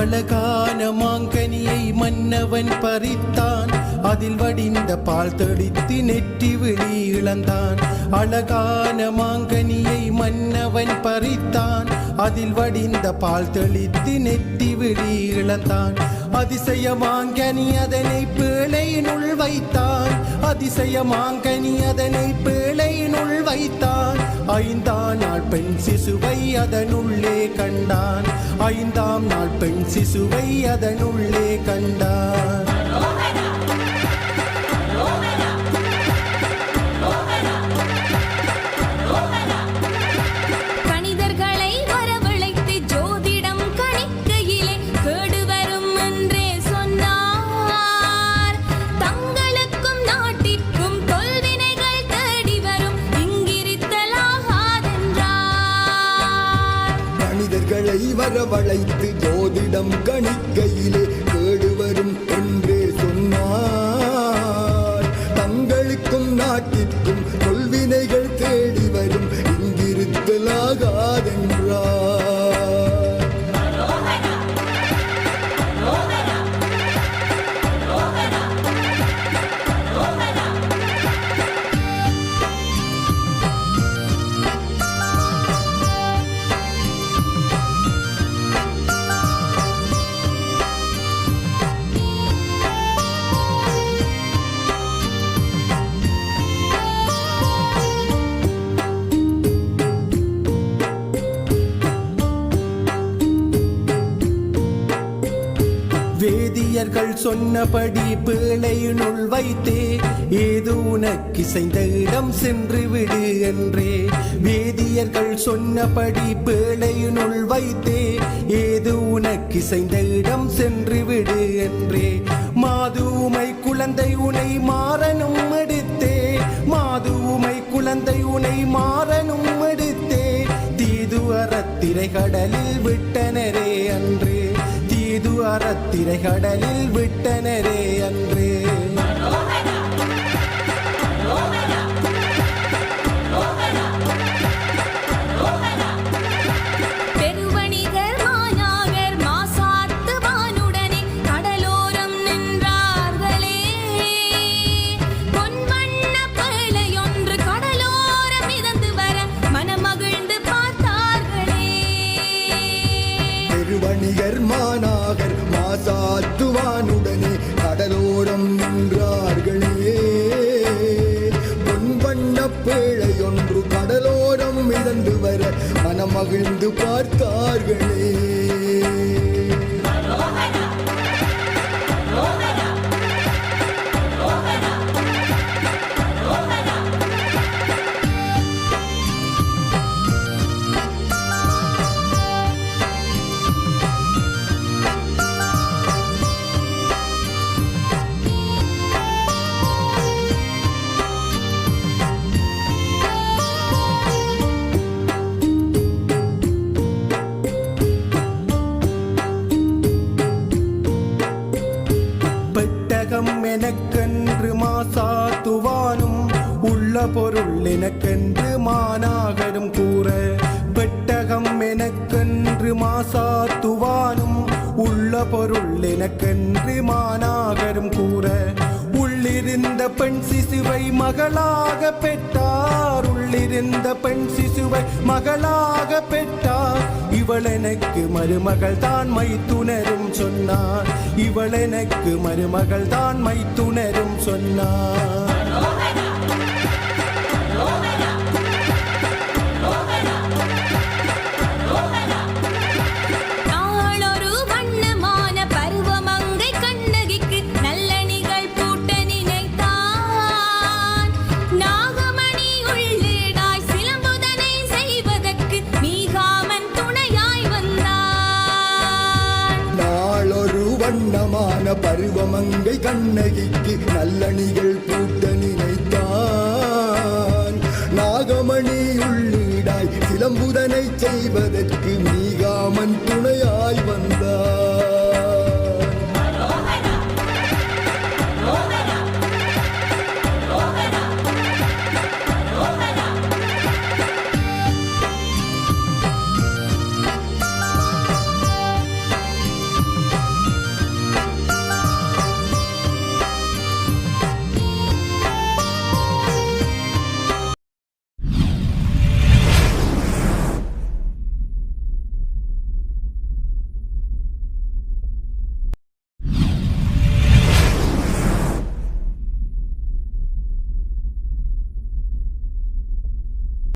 அழகான மாங்கனியை மன்னவன் பறித்தான். அதில் வடிந்த பால் தடித்து நெற்றி விழி இழந்தான். அழகான மாங்கனியை மன்னவன் பறித்தான். அதில் வடிந்த பால் தெளித்து நெத்தி விழி இழந்தான். அதிசய மாங்கனி அதனை பிழையினுள் வைத்தான். அதிசய மாங்கனி அதனை பிழையினுள் வைத்தான். ஐந்தாம் நாள் பெண் சிசுவை அதனுள்ளே கண்டான். ஐந்தாம் நாள் பெண் சிசுவை அதனுள்ளே கண்டான். வரவழைத்து ஜோதிடம் கணிக்கையிலே கேடு வரும் என்றே சொன்னார். தங்களுக்கும் நாட்டிற்கும் கொள்வினைகள் தேடி வரும். இங்கிருத்தலாகாதென்றார். பெரியர்கள் சொன்னபடி பிழையினுள் வைத்தே ஏது உனக்கு இசைந்த இடம் சென்று விடு என்றே. வேதியர்கள் சொன்னபடி பிழையினுள் வைத்தே ஏது உனக்கு இசைந்த இடம் சென்று விடு என்றே. மாதுமை குழந்தை உனை மாறனும் எடுத்தே மாதுமை குழந்தை உனை மாறனும் எடுத்தே. தீது அறத்திரை கடலில் விட்டு தீது கடலில் விட்டனரே அன்றே மாசாத்துவானுடனே கடலோரம் நின்றார்களே. பொன்வண்ண பேழையொன்று கடலோரம் மிதந்து வர மனமகிழ்ந்து பார்த்தார்களே. பெட்டகம் எனக்கென்று மாசாத்துவானும் உள்ள பொருள் எனக்கென்று மாநாகரும் கூற உள்ளிருந்த பெண் சிசுவை மகளாக பெற்றார். உள்ளிருந்த பெண் சிசுவை மகளாக பெற்றார். இவள் எனக்கு மருமகள் தான் மைத்துணரும் சொன்னார். இவள் எனக்கு மருமகள் தான் மைத்துணரும் சொன்னார். அழகான பருவமங்கை கண்ணகிக்கு நல்லணிகள் பூட்ட நினைத்தான். நாகமணி உள்ளீடாய் சிலம்புதனை செய்வதற்கு மீகாமன் துணையாய் வந்தான்